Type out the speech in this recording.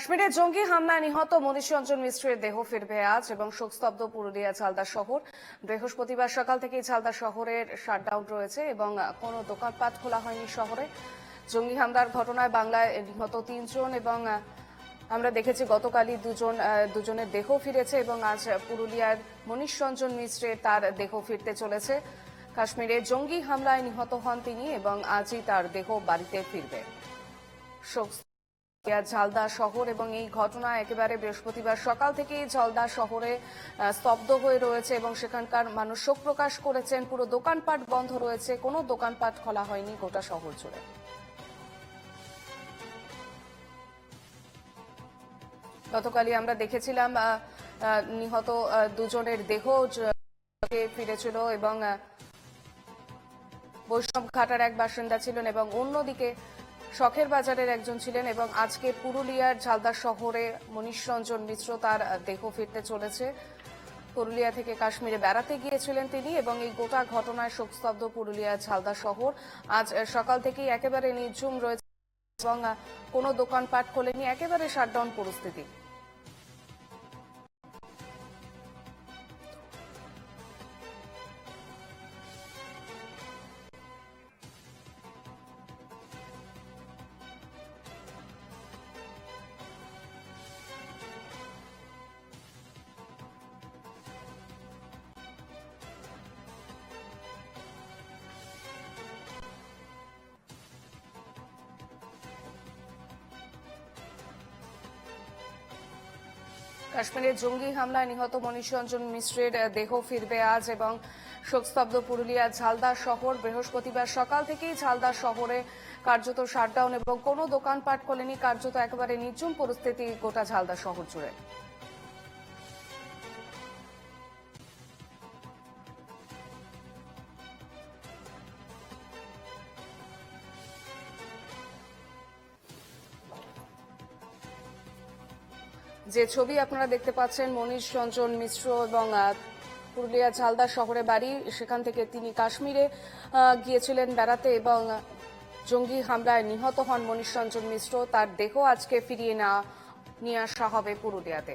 কাশ্মীরে জঙ্গি হামলায় নিহত মনীষ রঞ্জন মিশ্রের দেহ ফিরবে আজ এবং শোকস্তব্ধ পুরুলিয়া ঝালদা শহর। বৃহস্পতিবার সকাল থেকেই ঝালদা শহরের শাটডাউন রয়েছে এবং কোনো দোকানপাট খোলা হয়নি শহরে। জঙ্গি হামলার ঘটনায় বাংলায় নিহত তিনজন এবং আমরা দেখেছি গতকালই দুজন দুজনের দেহ ফিরেছে এবং আজ পুরুলিয়ার মনীষ রঞ্জন মিশ্রের তার দেহ ফিরতে চলেছে। কাশ্মীরে জঙ্গি হামলায় নিহত হন তিনি এবং আজই তার দেহ বাড়িতে ফিরবে। ঝালদা শহর এবং এই ঘটনা একেবারে বৃহস্পতিবার সকাল থেকেই ঝালদা শহরে স্তব্ধ হয়ে রয়েছে এবং সেখানকার মানুষ শোক প্রকাশ করেছেন। পুরো দোকানপাট বন্ধ রয়েছে, কোনো দোকানপাট খোলা হয়নি গোটা শহর জুড়ে। গতকালই আমরা দেখেছিলাম নিহত দুজনের দেহ ফিরেছিল এবং বৈষ্ণব ঘাটার এক বাসিন্দা ছিলেন এবং অন্যদিকে শখের বাজারের একজন ছিলেন এবং আজকে পুরুলিয়ার ঝালদা শহরে মনীষ রঞ্জন মিশ্র তার দেহ ফিরতে চলেছে। পুরুলিয়া থেকে কাশ্মীরে বেড়াতে গিয়েছিলেন তিনি এবং এই গোটা ঘটনায় শোকস্তব্ধ পুরুলিয়ার ঝালদা শহর। আজ সকাল থেকেই একেবারে নির্ঝুম রয়েছে এবং কোনো দোকানপাট খোলেনি, একেবারে শাটডাউন পরিস্থিতি। কাশ্মীরের জঙ্গি হামলায় নিহত মনীষ রঞ্জন মিশ্রের দেহ ফিরবে আজ এবং শোকস্তব্ধ পুরুলিয়া ঝালদা শহর। বৃহস্পতিবার সকাল থেকেই ঝালদা শহরে কার্যত শাটডাউন এবং কোনো দোকানপাট খোলেনি, কার্যত একেবারে নির্জুম পরিস্থিতি গোটা ঝালদা শহর জুড়ে। যে ছবি আপনারা দেখতে পাচ্ছেন, মনীষ রঞ্জন মিশ্র এবং পুরুলিয়া ঝালদা শহরে বাড়ি। সেখান থেকে তিনি কাশ্মীরে গিয়েছিলেন বেড়াতে এবং জঙ্গি হামলায় নিহত হন মনীষ রঞ্জন মিশ্র। তার দেহ আজকে ফিরিয়ে না নিয়ে আসা হবে পুরুলিয়াতে।